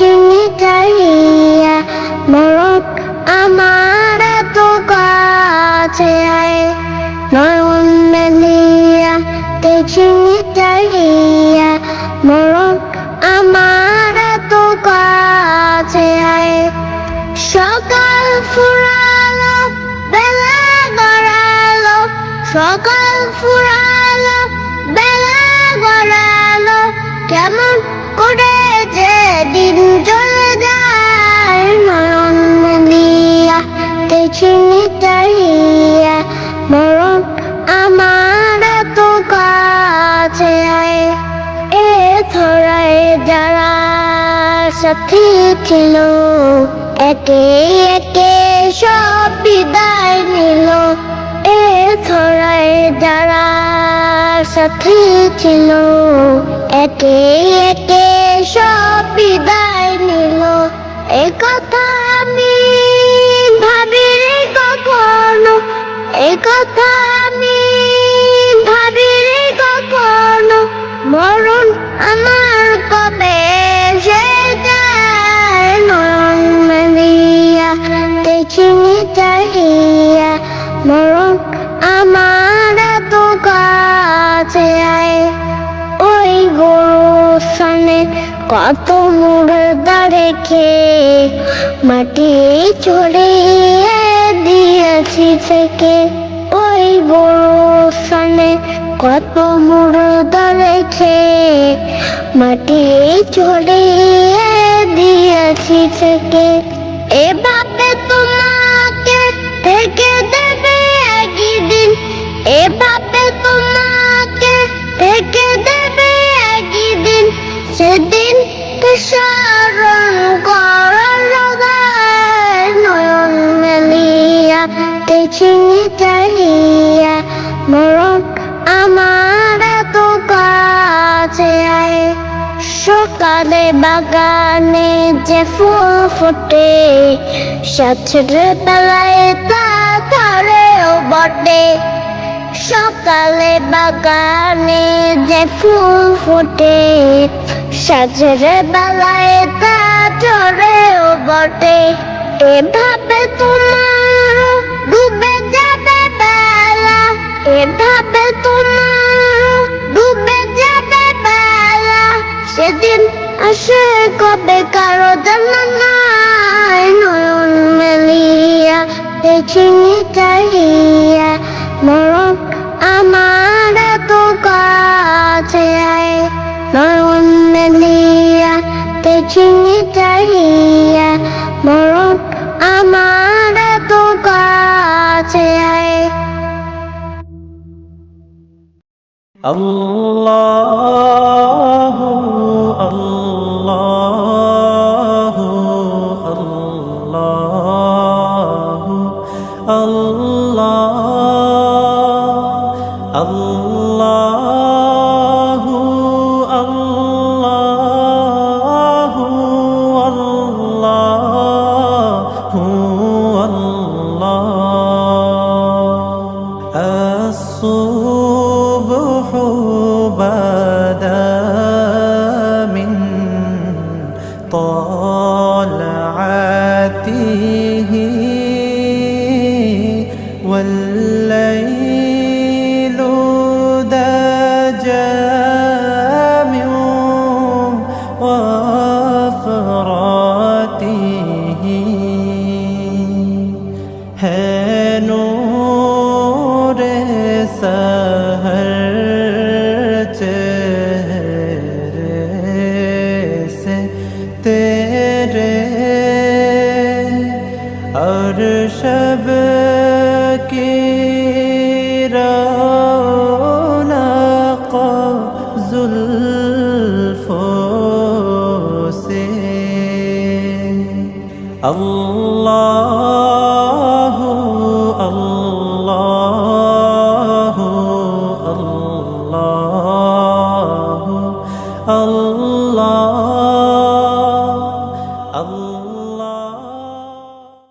চিনি চাহিয়া মরক আমার তো কাছে আয়। নয়ন মেলিয়া, তে চিনি চাহিয়া মরক আমার তো কাছে আয়। সকাল ফুরালো, বেলা গড়ালো। সকাল ফুরালো, বেলা গড়ালো। কেমন করে দিন চলে যায় আমার তো কাছে এ ধরায় যারা সাথী ছিল, একে একে সব বিদায় নিল। এ ধরায় যারা সাথী ছিল, একে একে সব বিদায় নিল। এ আমি ভাবিনি কখনো। এ কথা আমি কত মুড়দা রেখে মাটি ছড়িয়ে দিয়েছি থেকে। ওই সানে কত মুড়দা রেখে মাটি ছড়িয়ে দিয়েছি থেকে। এভাবে তোমাকে থেকে দেবে একদিন। এভাবে তোমাকে থেকে দেবে একদিন। সেদিন স্মরণ লাগায় নয়ন মেলিয়া তেছিনি চাহিয়া মরণ আমার তো কাছে আয়। সকালে বাগানে যে ফুল ফোটে সাথে বেলায় তা ধরেও বটে। সকালে বাগানে যে ফুল ফোটে, সাজের বেলায় তা ধরেও বটে। এভাবে তোমার ডুবে যাবে বেলা, এভাবে তোমার ডুবে যাবে বেলা। সেদিন আসে কবে কারও জানা নাই নয়ন মেলিয়া দেখিনি চাহিয়া আল্লাহ আল্লাহ আল্লাহ আল্লাহ আল্লাহ আল্লাহ আল্লাহ আল্লাহ। আসু طلعته والليل ذا من وفراته هنور سامع Allah